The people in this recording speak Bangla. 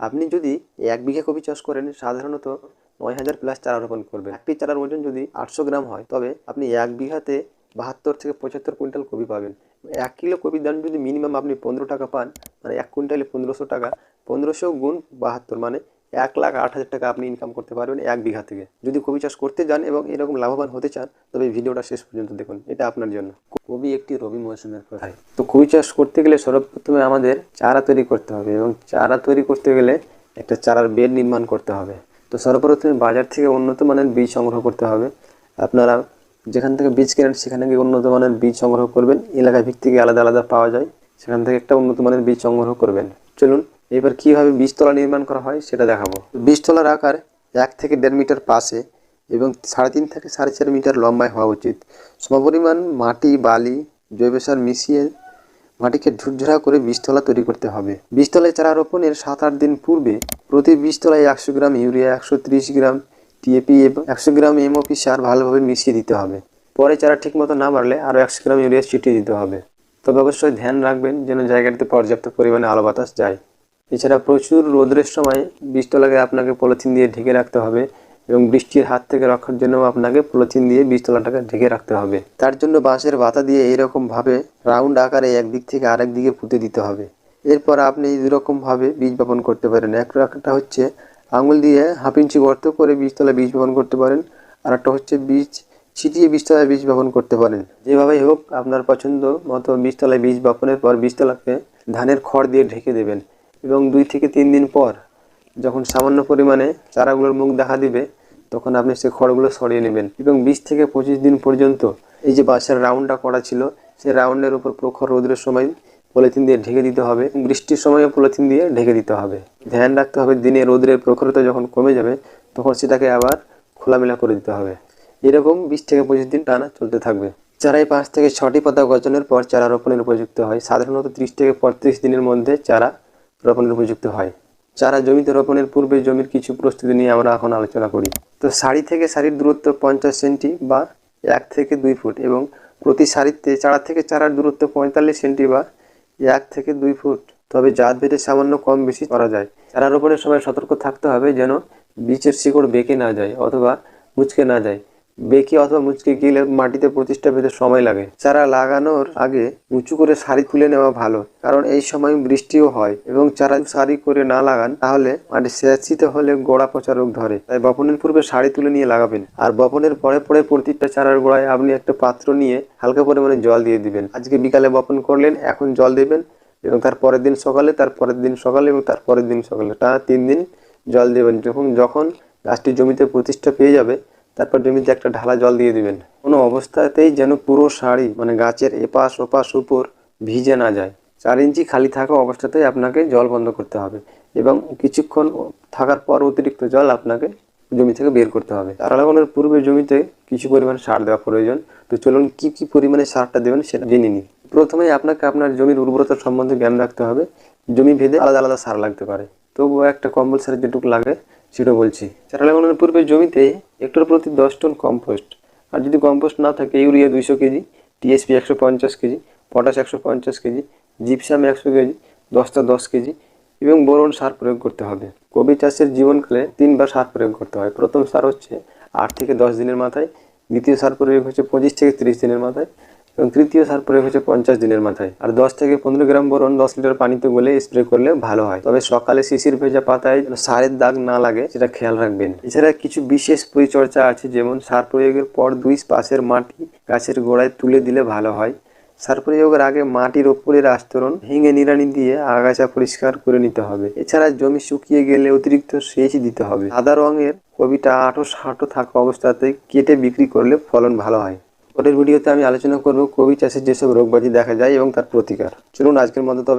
আপনি যদি এক বিঘা কপি চাষ করেন, সাধারণত নয় হাজার প্লাস চারা রোপণ করবেন। একটি চারার ওজন যদি আটশো গ্রাম হয়, তবে আপনি এক বিঘাতে বাহাত্তর থেকে পঁচাত্তর কুইন্টাল কপি পাবেন। এক কিলো কপির দাম যদি মিনিমাম আপনি পনেরো টাকা পান মানে এক কুইন্টালে পনেরোশো টাকা, পনেরোশো গুণ বাহাত্তর মানে এক লাখ আট হাজার টাকা আপনি ইনকাম করতে পারবেন এক বিঘা থেকে। যদি কবি চাষ করতে যান এবং এরকম লাভবান হতে চান তবে ভিডিওটা শেষ পর্যন্ত দেখুন। এটা আপনার জন্য। কবি একটি রবি মৌসুমের ফসল তো কবি চাষ করতে গেলে সর্বপ্রথমে আমাদের চারা তৈরি করতে হবে এবং চারা তৈরি করতে গেলে একটা চারার বেড নির্মাণ করতে হবে। তো সর্বপ্রথমে বাজার থেকে উন্নত মানের বীজ সংগ্রহ করতে হবে। আপনারা যেখান থেকে বীজ কেনেন সেখানে গিয়ে উন্নত মানের বীজ সংগ্রহ করবেন। এলাকা ভিত্তিকে আলাদা আলাদা পাওয়া যায়। সেখান থেকে একটা উন্নত মানের বীজ সংগ্রহ করবেন। চলুন এবার কীভাবে বীজতলা নির্মাণ করা হয় সেটা দেখাবো। বীজতলার আকার এক থেকে দেড় মিটার পাশে এবং সাড়ে তিন থেকে সাড়ে চার মিটার লম্বায় হওয়া উচিত। সমপরিমাণ মাটি, বালি, জৈব সার মিশিয়ে মাটিকে ঝুরঝুরা করে বীজতলা তৈরি করতে হবে। বীজতলায় চারা রোপণের সাত আট দিন পূর্বে প্রতি বীজতলায় একশো গ্রাম ইউরিয়া, একশো ত্রিশ গ্রাম টিএপি এবং একশো গ্রাম এমওপি সার ভালোভাবে মিশিয়ে দিতে হবে। পরে চারা ঠিকমতো না বাড়লে আরও একশো গ্রাম ইউরিয়া ছিটিয়ে দিতে হবে। তবে অবশ্যই ধ্যান রাখবেন যেন জায়গাটিতে পর্যাপ্ত পরিমাণে আলো বাতাস যায়। এছাড়া প্রচুর রোদ্রের সময় বীজতলাকে আপনাকে পলিথিন দিয়ে ঢেকে রাখতে হবে এবং বৃষ্টির হাত থেকে রক্ষার জন্য আপনাকে পলিথিন দিয়ে বীজতলাটাকে ঢেকে রাখতে হবে। তার জন্য বাঁশের বাতা দিয়ে এইরকম ভাবে রাউন্ড আকারে একদিক থেকে আরেক দিকে পুঁতে দিতে হবে। এরপর আপনি দুরকম ভাবে বীজ বপন করতে পারেন একটা হচ্ছে আঙুল দিয়ে হাফ ইঞ্চি গর্ত করে বীজতলায় বীজ বপন করতে পারেন আর একটা হচ্ছে বীজ ছিটিয়ে বীজতলায় বীজ বপন করতে পারেন। যেভাবেই হোক, আপনার পছন্দ মতো বীজতলায় বীজ বপনের পর বীজতলাকে ধানের খড় দিয়ে ঢেকে দেবেন। এবং দুই থেকে তিন দিন পর যখন সামান্য পরিমাণে চারাগুলোর মুখ দেখা দিবে, তখন আপনি সেই খড়গুলো সরিয়ে নেবেন। এবং বিশ থেকে পঁচিশ দিন পর্যন্ত এই যে বাঁশের রাউন্ডটা করা ছিল সেই রাউন্ডের উপর প্রখর রোদের সময় পলিথিন দিয়ে ঢেকে দিতে হবে। বৃষ্টির সময়ও পলিথিন দিয়ে ঢেকে দিতে হবে। ধ্যান রাখতে হবে দিনে রোদের প্রখরতা যখন কমে যাবে, তখন সেটাকে আবার খোলামেলা করে দিতে হবে। এরকম বিশ থেকে পঁচিশ দিন টানা চলতে থাকবে। চারাই পাঁচ থেকে ছটি পাতা গজনের পর চারা রোপণের উপযুক্ত হয়। সাধারণত ত্রিশ থেকে পঁয়ত্রিশ দিনের মধ্যে চারা রোপণের উপযুক্ত হয়। চারা জমিতে রোপণের পূর্বে জমির কিছু প্রস্তুতি নিয়ে আমরা এখন আলোচনা করি। তো সারি থেকে সারির দূরত্ব পঞ্চাশ সেন্টি বা এক থেকে দুই ফুট এবং প্রতি সারিতে চারা থেকে চারার দূরত্ব পঁয়তাল্লিশ সেন্টি বা এক থেকে দুই ফুট। তবে জাত ভেদে সামান্য কম বেশি করা যায়। চারা রোপণের সময় সতর্ক থাকতে হবে যেন বীজের শিকড় বেঁকে না যায় অথবা মুচকে না যায়। বেঁকে অথবা মুচকে গেলে মাটিতে প্রতিষ্ঠা পেতে সময় লাগে। চারা লাগানোর আগে উঁচু করে সারি তুলে নেওয়া ভালো, কারণ এই সময় বৃষ্টিও হয় এবং চারা সারি করে না লাগান, তাহলে মাটি স্যাঁচিত হলে গোড়া পচা রোগ ধরে। তাই বপনের পূর্বে সারি তুলে নিয়ে লাগাবেন। আর বপনের পরে পরে প্রতিটা চারার গোড়ায় আপনি একটা পাত্র নিয়ে হালকা পরিমাণে জল দিয়ে দিবেন। আজকে বিকালে বপন করলেন, এখন জল দেবেন এবং তার পরের দিন সকালে, তার পরের দিন সকালে এবং তার পরের দিন সকালে। টানা তিন দিন জল দেবেন। যখন যখন গাছটি জমিতে প্রতিষ্ঠা পেয়ে যাবে তারপর জমিতে একটা ঢালা জল দিয়ে দিবেন। কোনো অবস্থাতেই যেন পুরো শাড়ি মানে গাছের এপাশ ওপাশ উপর ভিজে না যায়। চার ইঞ্চি খালি থাকা অবস্থাতেই আপনাকে জল বন্ধ করতে হবে এবং কিছুক্ষণ থাকার পর অতিরিক্ত জল আপনাকে জমি থেকে বের করতে হবে। চারা লাগানোর পূর্বে জমিতে কিছু পরিমাণে সার দেওয়া প্রয়োজন। তো চলুন কি কি পরিমাণে সারটা দেবেন সেটা জেনে নিই। প্রথমেই আপনাকে আপনার জমির উর্বরতা সম্বন্ধে জ্ঞান রাখতে হবে। জমি ভেদে আলাদা আলাদা সার লাগতে পারে। তবুও একটা কম্বল সার যেটুকু লাগে সেটা বলছি। চারা লাগানোর পূর্বে জমিতে হেক্টর প্রতি দশ টন কম্পোস্ট আর যদি কম্পোস্ট না থাকে, ইউরিয়া দুইশো কেজি টিএসপি একশো পঞ্চাশ কেজি পটাশ একশো পঞ্চাশ কেজি জিপসাম একশো কেজি দশটা দশ কেজি, এবং বোরন সার প্রয়োগ করতে হবে। কবি চাষের জীবনকালে তিনবার সার প্রয়োগ করতে হয়। প্রথম সার হচ্ছে আট থেকে দশ দিনের মাথায়, দ্বিতীয় সার প্রয়োগ হচ্ছে পঁচিশ থেকে তিরিশ দিনের মাথায় এবং তৃতীয় সার প্রয়োগ হচ্ছে পঞ্চাশ দিনের মাথায়। আর দশ থেকে পনেরো গ্রাম বোরন দশ লিটার পানিতে গলে স্প্রে করলে ভালো হয়। তবে সকালে শিশির ভেজা পাতায় সারের দাগ না লাগে, সেটা খেয়াল রাখবেন। এছাড়া কিছু বিশেষ পরিচর্যা আছে, যেমন সার প্রয়োগের পর দুই পাশের মাটি গাছের গোড়ায় তুলে দিলে ভালো হয়। সার প্রয়োগের আগে মাটির ওপরের আস্তরণ ভেঙে নিড়ানি দিয়ে আগাছা পরিষ্কার করে নিতে হবে। এছাড়া জমি শুকিয়ে গেলে অতিরিক্ত সেচ দিতে হবে। সাদা রঙের কবিটা আটো সাটো থাকা অবস্থাতে কেটে বিক্রি করলে ফলন ভালো হয়। পরের ভিডিওতে আমি আলোচনা করব কবি চাষের যেসব রোগবাধি দেখা যায় এবং তার প্রতিকার। চলুন আজকের মধ্যে তবে